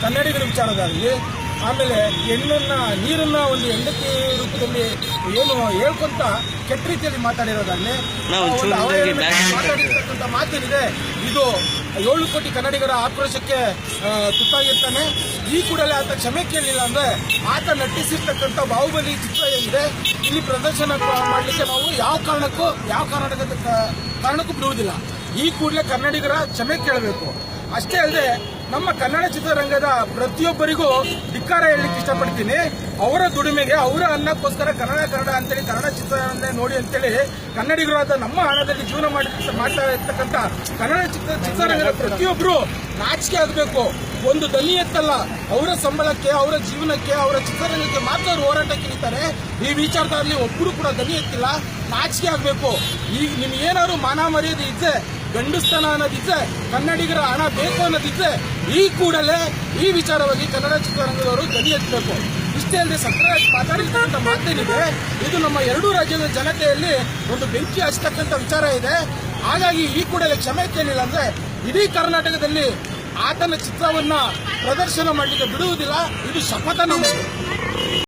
ಕನ್ನಡಿಗರ ವಿಚಾರದಲ್ಲಿ ಆಮೇಲೆ ಹೆಣ್ಣನ್ನ ನೀರನ್ನ ಒಂದು ಹೆಂಡತಿ ರೂಪದಲ್ಲಿ ಏನು ಹೇಳ್ಕೊಂತ ಕೆಟ್ಟ ರೀತಿಯಲ್ಲಿ ಮಾತಾಡಿರೋದಾಗ್ಲಿ ಮಾತಾಡಿರ್ತಕ್ಕಂಥ ಮಾತೇನಿದೆ. ಇದು ಏಳು ಕೋಟಿ ಕನ್ನಡಿಗರ ಆಕ್ರೋಶಕ್ಕೆ ತುತ್ತಾಗಿರ್ತಾನೆ. ಈ ಕೂಡಲೇ ಆತ ಕ್ಷಮೆ ಕೇಳಲಿಲ್ಲ ಅಂದ್ರೆ ಆತ ನಟಿಸಿರ್ತಕ್ಕಂಥ ಬಾಹುಬಲಿ ಚಿತ್ರ ಏನಿದೆ ಇಲ್ಲಿ ಪ್ರದರ್ಶನ ಮಾಡಲಿಕ್ಕೆ ನಾವು ಯಾವ ಕಾರಣಕ್ಕೂ ಯಾವ ಕರ್ನಾಟಕದ ಕ- ಕಾರಣಕ್ಕೂ ಬಿಡುವುದಿಲ್ಲ. ಈ ಕೂಡಲೇ ಕನ್ನಡಿಗರ ಕ್ಷಮೆ ಕೇಳಬೇಕು. ಅಷ್ಟೇ ಅಲ್ಲದೆ ನಮ್ಮ ಕನ್ನಡ ಚಿತ್ರರಂಗದ ಪ್ರತಿಯೊಬ್ಬರಿಗೂ ಧಿಕ್ಕಾರ ಹೇಳಲಿಕ್ಕೆ ಇಷ್ಟಪಡ್ತೀನಿ. ಅವರ ದುಡಿಮೆಗೆ, ಅವರ ಅನ್ನಕ್ಕೋಸ್ಕರ ಕನ್ನಡ ಕನ್ನಡ ಅಂತೇಳಿ, ಕನ್ನಡ ಚಿತ್ರರಂಗ ನೋಡಿ ಅಂತೇಳಿ ಕನ್ನಡಿಗರಾದ ನಮ್ಮ ಹಣದಲ್ಲಿ ಜೀವನ ಮಾಡಿ ಮಾಡ್ತಾ ಇರ್ತಕ್ಕಂಥ ಕನ್ನಡ ಚಿತ್ರ, ಚಿತ್ರರಂಗದ ಪ್ರತಿಯೊಬ್ಬರು ನಾಚಿಕೆ ಆಗಬೇಕು. ಒಂದು ದನಿ ಎತ್ತಲ್ಲ, ಅವರ ಸಂಬಳಕ್ಕೆ, ಅವರ ಜೀವನಕ್ಕೆ, ಅವರ ಚಿತ್ರರಂಗಕ್ಕೆ ಮಾತ್ರ ಅವರು ಹೋರಾಟಕ್ಕೆ ಇರ್ತಾರೆ ಈ ವಿಚಾರದಲ್ಲಿ ಒಬ್ಬರು ಕೂಡ ದನಿ ಎತ್ತಿಲ್ಲ, ನಾಚಿಕೆ ಆಗಬೇಕು. ಈಗ ನಿಮ್ಗೆ ಏನಾದ್ರು ಮಾನ ಮರ್ಯಾದೆ ಇದ್ದೆ ಗಂಡುಸ್ತನ ಅನ್ನೋದಿದ್ರೆ, ಕನ್ನಡಿಗರ ಹಣ ಬೇಕು ಅನ್ನೋದಿದ್ರೆ, ಈ ಕೂಡಲೇ ಈ ವಿಚಾರವಾಗಿ ಕನ್ನಡ ಚಿತ್ರರಂಗದವರು ಗಡಿ ಎತ್ತಬೇಕು. ಇಷ್ಟೇ ಅಲ್ಲದೆ ಸತ್ಯರಾಜ್ ಮಾತಾಡಿರ್ತಕ್ಕಂಥ ಮಾತೇನಿದೆ ಇದು ನಮ್ಮ ಎರಡೂ ರಾಜ್ಯದ ಜನತೆಯಲ್ಲಿ ಒಂದು ಬೆಂಕಿ ಹಚ್ಚತಕ್ಕಂಥ ವಿಚಾರ ಇದೆ. ಹಾಗಾಗಿ ಈ ಕೂಡಲೇ ಕ್ಷಮೆ ಕೇಳಿಲ್ಲ ಅಂದ್ರೆ ಇಡೀ ಕರ್ನಾಟಕದಲ್ಲಿ ಆತನ ಚಿತ್ರವನ್ನ ಪ್ರದರ್ಶನ ಮಾಡಲಿಕ್ಕೆ ಬಿಡುವುದಿಲ್ಲ. ಇದು ಶಪಥ